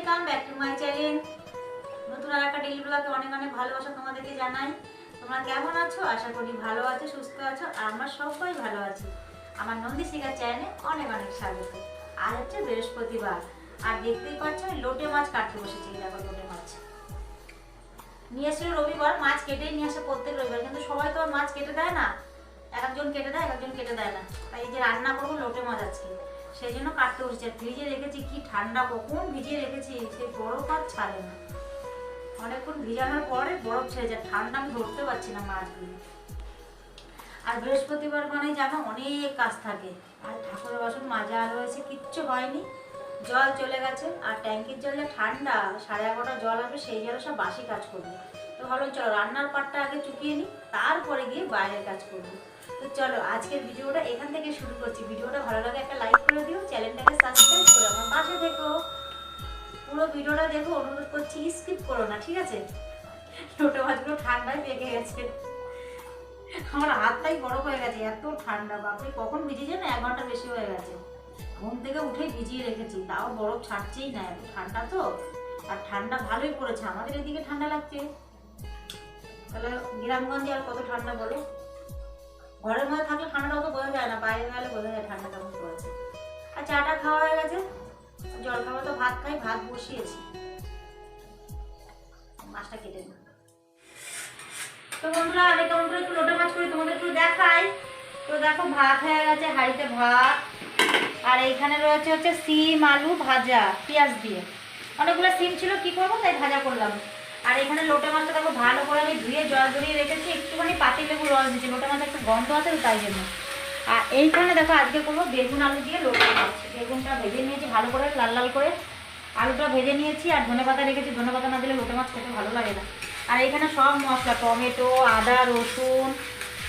Welcome back to my channel. নতুন আর একটা ডেলি ব্লগে অনেক অনেক ভালোবাসা তোমাদেরকে জানাই। তোমরা কেমন আছো? আশা করি ভালো আছো, সুস্থ আছো, আর আমরা সবাই ভালো আছি। আমার নন্দী শিকার চ্যানেলে অনেক অনেক স্বাগত। আর হচ্ছে বৃহস্পতিবার, আর দেখতেই পাচ্ছ লোটে মাছ কাটতে বসেছি দেখো লোটে মাছ। নিয়ে এসেছিল রবিবার, মাছ কেটেই নিয়ে আসে প্রত্যেক রবিবার, কিন্তু সবাই তো আর মাছ কেটে দেয় না। এক একজন কেটে দেয়, এক একজন কেটে দেয় না। তাই এই যে রান্না করব লোটে মাছ আজকে। সেই জন্য কাটতে আর ফ্রিজে রেখেছি কি ঠান্ডা কখন ভিজিয়ে রেখেছি? সেই বরফ আর ছাড়ে না। অনেকক্ষণ ভিজানোর পরে বরফ ছেড়ে যায়। ঠান্ডা আমি ধরতে পারছি না মাছগুলো। আর বৃহস্পতিবার মানে জানো, অনেক কাজ থাকে। আর ঠাকুরের বাসন মাজা রয়েছে, কিচ্ছু হয়নি। জল চলে গেছে, আর ট্যাঙ্কির জল ঠান্ডা, সাড়ে এগারোটা জল আসবে, সেই জলে সব বাসি কাজ করবে। তো ভালো চলো রান্নার পাটটা আগে চুকিয়ে নিই, তারপরে গিয়ে বাইরের কাজ করব। তো চলো, আজকের ভিডিওটা এখান থেকে শুরু করছি। ভিডিওটা ভালো লাগে একটা লাইক করে দিও, চ্যানেলটাকে সাবস্ক্রাইব করে আমার পাশে দেখো পুরো ভিডিওটা দেখো, অনুরোধ করছি স্কিপ করো না, ঠিক আছে? ছোটো মাছগুলো ঠান্ডায় পেকে গেছে। আমার হাতটাই বরফ হয়ে গেছে, এত ঠান্ডা, বাপরে, কখন ভিজিয়েছে না? এক ঘণ্টা বেশি হয়ে গেছে। ঘুম থেকে উঠে ভিজিয়ে রেখেছি, তাও বরফ ছাড়ছেই না, এত ঠান্ডা তো। আর ঠান্ডা ভালোই পড়েছে, আমাদের এদিকে ঠান্ডা লাগছে। তাহলে গ্রামগঞ্জে আর কত ঠান্ডা বলো? ঘরের মধ্যে থাকলে ঠান্ডাটা অত বোঝা যায় না, বাইরে গেলে বোঝা যায় ঠান্ডা কেমন পড়েছে আর চাটা খাওয়া হয়ে গেছে জল খাবার তো ভাত খাই, ভাত বসিয়েছি। মাছটা কেটে দিই তো বন্ধুরা, আমি কেমন করে একটু লোটে মাছ করি, তোমাদের একটু দেখাই। তো দেখো, ভাত হয়ে গেছে হাঁড়িতে ভাত। আর এইখানে রয়েছে হচ্ছে সিম, আলু ভাজা, পেঁয়াজ দিয়ে। অনেকগুলো সিম ছিল, কি করব? তাই ভাজা করলাম। আর এখানে লোটে মাছটা দেখো ভালো করে আমি ধুয়ে জল জড়িয়ে রেখেছি, একটুখানি পাতি লেবু রস দিচ্ছি লোটে মাছ একটু গন্ধ আছে তাই জন্য। আর এইখানে দেখো আজকে করব বেগুন আলু দিয়ে লোটে মাছ। বেগুনটা ভেজে নিয়েছি ভালো করে, লাল লাল করে। আলুটা ভেজে নিয়েছি আর ধনে পাতা রেখেছি। ধনে পাতা না দিলে লোটে মাছ খেতে ভালো লাগে না। আর এখানে সব মশলা, টমেটো, আদা, রসুন,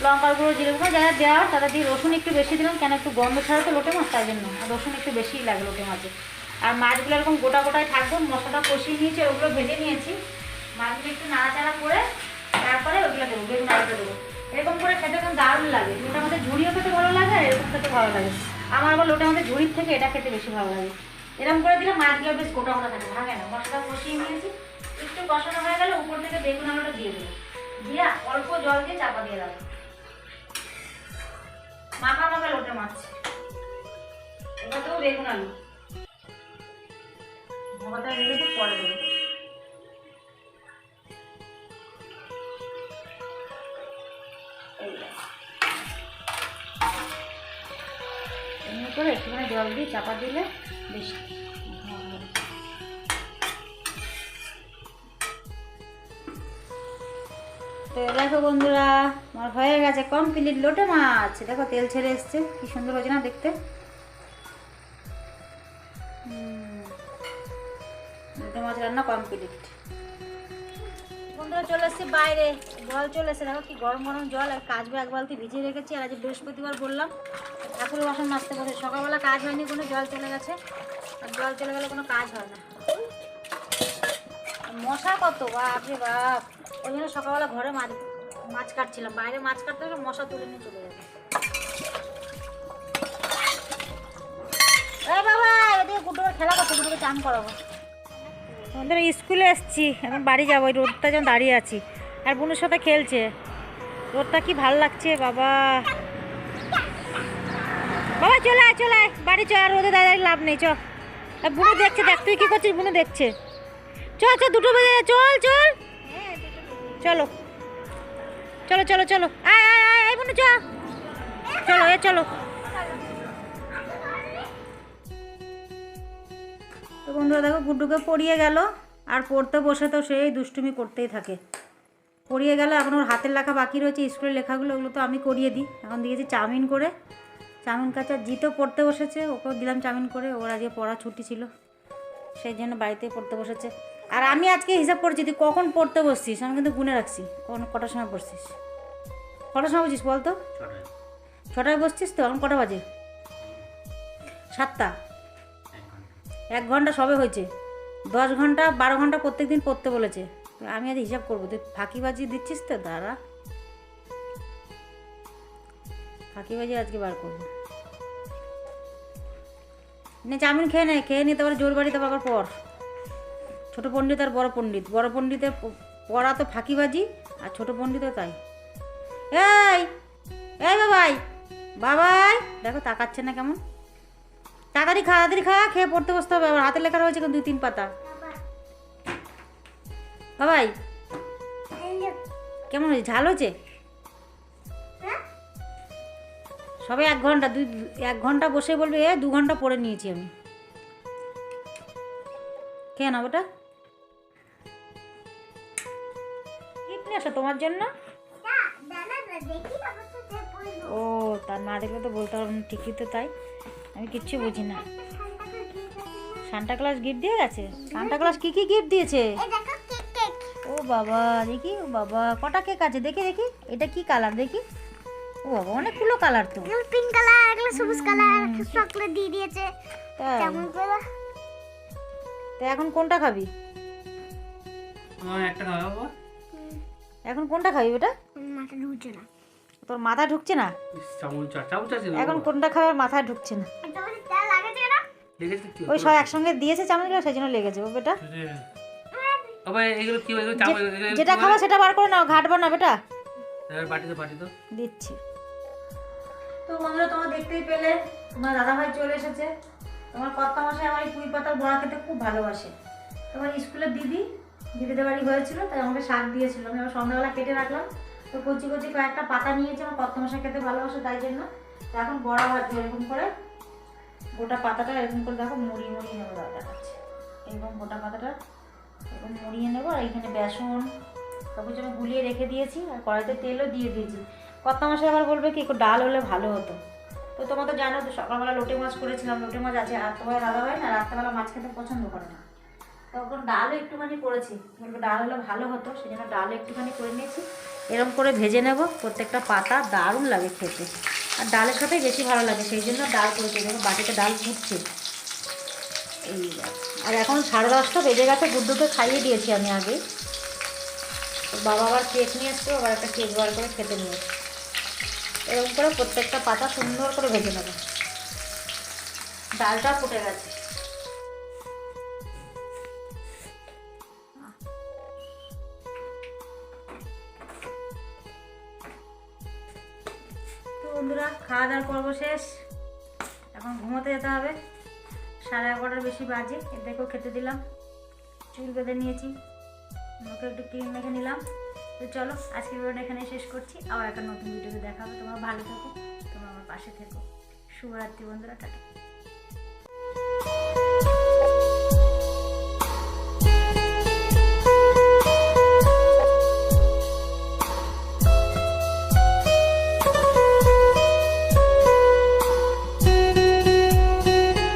লঙ্কার গুঁড়ো, জিরে গুঁড়ো যারা দেওয়ার তারা দিয়ে রসুন একটু বেশি দিলাম, কেন একটু গন্ধ ছাড়া তো লোটে মাছ, তাই জন্য। আর রসুন একটু বেশিই লাগে লোটে মাছে। আর মাছগুলো এরকম গোটা গোটায় থাকবে, মশলাটা কষিয়ে নিয়েছি, ওগুলো ভেজে নিয়েছি। মাছগুলো একটু নাড়াচাড়া করে তারপরে ওগুলো দেবো, বেগুন আলুটা দেবো। এরকম করে খেতে একদম দারুণ লাগে। লোটা আমাদের ঝুড়িও খেতে ভালো লাগে আর এরকম খেতে ভালো লাগে। আমার আবার লোটা আমাদের ঝুড়ির থেকে এটা খেতে বেশি ভালো লাগে। এরকম করে দিলে মাছগুলো বেশ গোটা গোটা থাকে ভাগে না। মশলা কষিয়ে নিয়েছি, একটু কষানো হয়ে গেলে উপর থেকে বেগুন আলুটা দিয়ে দেবো। দিয়ে অল্প জল দিয়ে চাপা দিয়ে রাখব মাখা মাখা লোটে মাছ। এবার তো বেগুন আলু। ভাবাটা পরে দেবো। করে একটুখানি জল দিয়ে চাপা দিলে বেশ তো দেখো বন্ধুরা, আমার হয়ে গেছে কমপ্লিট লোটে মাছ। দেখো তেল ছেড়ে এসছে, কি সুন্দর হয়েছে না দেখতে। লোটে মাছ রান্না কমপ্লিট বন্ধুরা চলে এসেছি বাইরে। জল চলে এসে দেখো কি গরম গরম জল আর কাজবে এক বালতি ভিজিয়ে রেখেছি। আর আজ বৃহস্পতিবার বললাম, ঠাকুরের বাসন মাজতে বসে। সকালবেলা কাজ হয়নি, কোনো জল চলে গেছে। আর জল চলে গেলে কোনো কাজ হয় না। মশা কত? বাপ রে বাপ। ওই জন্য সকালবেলা ঘরে মাছ মাছ কাটছিলাম। বাইরে মাছ কাটতে হলে মশা তুলে নিয়ে চলে যাবে বাবা, এদিকে গুড্ডুকে খেলা করছে গুড্ডুকে চান করাবো। আমাদের স্কুলে এসছি, এখন বাড়ি যাব ওই রোদটা যেন দাঁড়িয়ে আছি। আর বোনের সাথে খেলছে। রোদটা কি ভালো লাগছে, বাবা। বাবা, চলে আয় চলে আয়। বাড়ি চ, আর রোদে দাঁড়িয়ে লাভ নেই, চ। আর বুনো দেখছে, দেখ, তুই কী করছিস, বুনো দেখছে। চল চল দুটো বেজে চল চল। চলো। চলো চলো চলো। আয় আয় আয় আয় বুনো, চ। চলো, এ, চলো। তো বন্ধুরা দেখো গুড্ডুকে পড়িয়ে গেল। আর পড়তে বসে তো সেই দুষ্টুমি করতেই থাকে। পড়িয়ে গেল এখন ওর হাতের লেখা বাকি রয়েছে স্কুলের লেখাগুলো ওগুলো তো আমি করিয়ে দিই। এখন দিয়েছি চাউমিন করে। চাউমিন কাঁচা জিতো পড়তে বসেছে ওকেও দিলাম চাউমিন করে ওর আজকে পড়া ছুটি ছিল। সেই জন্য বাড়িতে পড়তে বসেছে। আর আমি আজকে হিসাব করছি তুই কখন পড়তে বসছিস? আমি কিন্তু গুনে রাখছি। কখন কটার সময় পড়ছিস? কটার সময় বলছিস বল তো ছটায় বসছিস তো? এখন কটা বাজে? সাতটা। এক ঘণ্টা সবে হয়েছে। দশ ঘণ্টা, বারো ঘণ্টা প্রত্যেক দিন পড়তে বলেছে। আমি আজ হিসাব করব, তুই ফাঁকিবাজি দিচ্ছিস তো? দাঁড়া। ফাঁকিবাজি আজকে বার করব। নে চাউমিন খেয়ে নে, খেয়ে নিতে পারে জোর বাড়িতে আবার পর ছোট পণ্ডিত আর বড় পণ্ডিত। বড় পণ্ডিতের পড়া তো ফাঁকিবাজি আর ছোট পণ্ডিতও তাই। এই এই বাবাই বাবাই, দেখো তাকাচ্ছে না কেমন। তাড়াতাড়ি খা তাড়াতাড়ি খা, খেয়ে পড়তে বসতে হবে। আবার হাতে লেখা রয়েছে কিন্তু দুই, তিন পাতা। বাবাই, কেমন হয়েছে? ঝাল হয়েছে? সবে এক ঘণ্টা, দুই, এক ঘণ্টা বসে বলবে, এ, দু ঘণ্টা পড়ে নিয়েছি আমি। কে না ওটা আসো তোমার জন্য। ও, তার না দেখলে তো বলতে পারব ঠিকই তো তাই। আমি কিচ্ছু বুঝি না। সান্টা ক্লাস গিফট দিয়ে গেছে? সান্টা ক্লাস কি কি গিফট দিয়েছে? ও বাবা দেখি ও বাবা কটা কেক আছে? দেখি দেখি। এটা কি কালার দেখি। ও বাবা অনেকগুলো কালার তো। পিঙ্ক কালার এগুলো সবুজ কালার চকলেট দিয়ে দিয়েছে। তাই? কেমন করে? তো এখন কোনটা খাবি? আমার একটা বাবা। এখন কোনটা খাবি বেটা? মাথা ঢুকছে না। তোর মাথা ঢুকছে না? এখন কোনটা খাবার মাথায় ঢুকছে না। ওই সব একসঙ্গে দিয়েছে চামচগুলো সেই জন্য লেগেছে ও বেটা। যেটা খাব সেটা বার করে নাও ঘাটবো না বেটা। এবার বাটি তো বাটি তো দিচ্ছি। তো বন্ধুরা তোমরা দেখতেই পেলে তোমার দাদাভাই চলে এসেছে। তোমার কর্তা মশাই আমার এই পুঁই পাতার বড়া খেতে খুব ভালোবাসে। তোমার স্কুলের দিদি দিদিদের বাড়ি হয়েছিল তাই আমাকে শাক দিয়েছিল। আমি আবার সন্ধ্যাবেলা কেটে রাখলাম। তো কচি কচি কয়েকটা পাতা নিয়েছি, আমার কর্তা মশাই খেতে ভালোবাসে তাই জন্য। তো এখন বড়া ভাজবো, এরকম করে গোটা পাতাটা এরকম করে দেখো মুড়িয়ে মুড়িয়ে নেব দেখাচ্ছে। এরকম গোটা পাতাটা এরকম মুড়িয়ে নেব, আর এইখানে বেসন সব কিছু আমি গুলিয়ে রেখে দিয়েছি, আর কড়াইতে তেলও দিয়ে দিয়েছি। কত মাসে আবার বলবে কি, একটু ডাল হলে ভালো হতো। তো তোমরা তো জানো, তো সকালবেলা লোটে মাছ করেছিলাম, লোটে মাছ আছে, আর তোমার দাদা হয় না রাত্রেবেলা মাছ খেতে পছন্দ করে না। তখন ডালও একটুখানি করেছি ডাল হলে ভালো হতো সেই জন্য ডালও একটুখানি করে নিয়েছি। এরকম করে ভেজে নেব। প্রত্যেকটা পাতা দারুণ লাগে খেতে। আর ডালের সাথে বেশি ভালো লাগে, সেই জন্য ডাল করেছি। দেখো বাটিতে ডাল ফুটছে। এই আর এখন সাড়ে দশটা বেজে গেছে, গুড্ডুকে খাইয়ে দিয়েছি আমি আগে। বাবা আবার কেক নিয়ে এসছে আবার একটা কেক বার করে খেতে নিয়ে। এরকম করে প্রত্যেকটা পাতা সুন্দর করে ভেজে নেবে। ডালটা ফুটে গেছে। খাওয়া দাওয়ার পর্ব শেষ। এখন ঘুমোতে যেতে হবে। সাড়ে এগারোটার বেশি বাজে। এর দেখেও খেতে দিলাম। চুল বেঁধে নিয়েছি। মুখে একটু ক্রিম মেখে নিলাম। তো চলো, আজকের ভিডিওটা এখানে শেষ করছি। আবার একটা নতুন ভিডিওতে দেখা তোমার তোমরা ভালো থেকো। তোমার আমার পাশে থেকো। শুভরাত্রি বন্ধুরা, টাটা।